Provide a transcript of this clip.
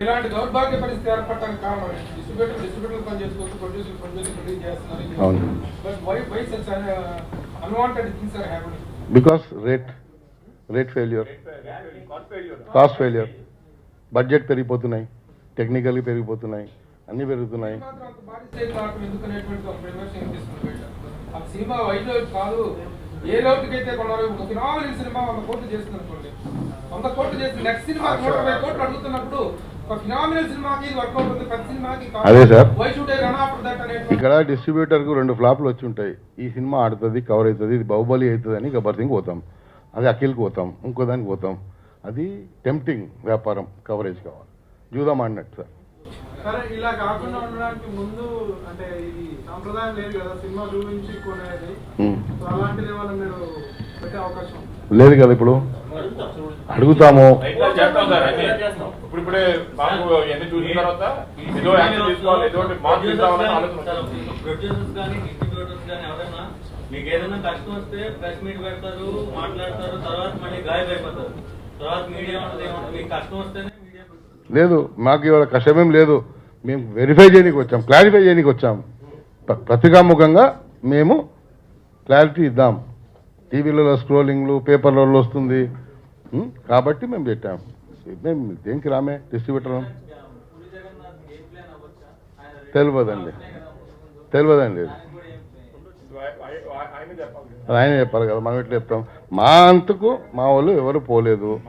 ఇలాంటి దౌర్భాగ్య పరిస్థితి ఏర్పడటానికి కారణం డిస్ట్రిబ్యూటర్ డిస్ట్రిబ్యూటర్ పని చేసుకోవచ్చు ప్రొడ్యూసర్ ప్రొడ్యూసర్ ప్రొడ్యూస్ చేస్తున్నారు అవును. But why why such unwanted things are happening because rate rate failure cost failure budget పెరిగిపోతున్నాయి. టెక్నికల్గా పెరిగిపోతున్నాయి. అన్నీ పెరుగుతున్నాయి. సినిమా కాదు ఏ లోటుకి అయితే కొన్నారు ఒక ఫినామినల్ సినిమా వంద కోట్లు చేస్తుంది అనుకోండి వంద కోట్లు చేసి నెక్స్ట్ సినిమా నూట ఇరవై కోట్లు అదే sir. Why should I run after that అనేటువంటి ఇక్కడ డిస్ట్రిబ్యూటర్కు రెండు ఫ్లాప్లు వచ్చి ఉంటాయి. ఈ సినిమా ఆడుతుంది కవర్ అవుతుంది ఇది బాహుబలి అవుతుంది అని గబ్బర్ సింగ్ పోతాం. అది అఖిల్కి పోతాం ఇంకో దానికి పోతాం. అది టెంప్టింగ్ వ్యాపారం కవరేజ్ కావాలి. చూద్దాం అన్నట్టు సార్. సరే ఇలా కాకుండా ఉండడానికి ముందు అంటే ఇది సాంప్రదాయం లేదు కదా సినిమా చూపించి కొనేది. ఉమ్. సో అలాంటిది ఏమైనా మీరు పెట్టే అవకాశం ఉందా? లేదు కదా ఇప్పుడు. అడుగుతాము. ఇప్పుడు మాకు ఇవన్నీ చూసిన తర్వాత ఏదో యాక్షన్ తీసుకోవాలి ఏదో మార్పు తీసుకురావాలని ఆలోచన వచ్చింది. ప్రొడ్యూసర్స్ కానీ డిస్ట్రిబ్యూటర్స్ కానీ ఎవరైనా మీకు ఏదైనా కష్టం వస్తే ప్రెస్ మీట్ పెడతారు మాట్లాడతారు తర్వాత మళ్ళీ గాయబ్ అయిపోతారు. తర్వాత మీడియా ఉంటుంది ఏమంటుంది? మీకు కష్టం వస్తేనే మీడియా పెడతారు. లేదు మాకు ఇవాళ కష్టమేం లేదు. మేము వెరిఫై చేయడానికి వచ్చాం క్లారిఫై చేయడానికి వచ్చాం. ప- పత్రికాముఖంగా మేము క్లారిటీ ఇద్దాం. టీవీలలో స్క్రోలింగ్లు పేపర్లలో వస్తుంది? కాబట్టి మేము పెట్టాం. మేము దేనికి రామే? డిస్ట్రిబ్యూటర్ తెలియదండి. తెలియదండి. ఆయన చెప్పాలి కదా మనం ఎట్లా చెప్తాం. మా అంతకు మా వాళ్ళు ఎవరు పోలేదు.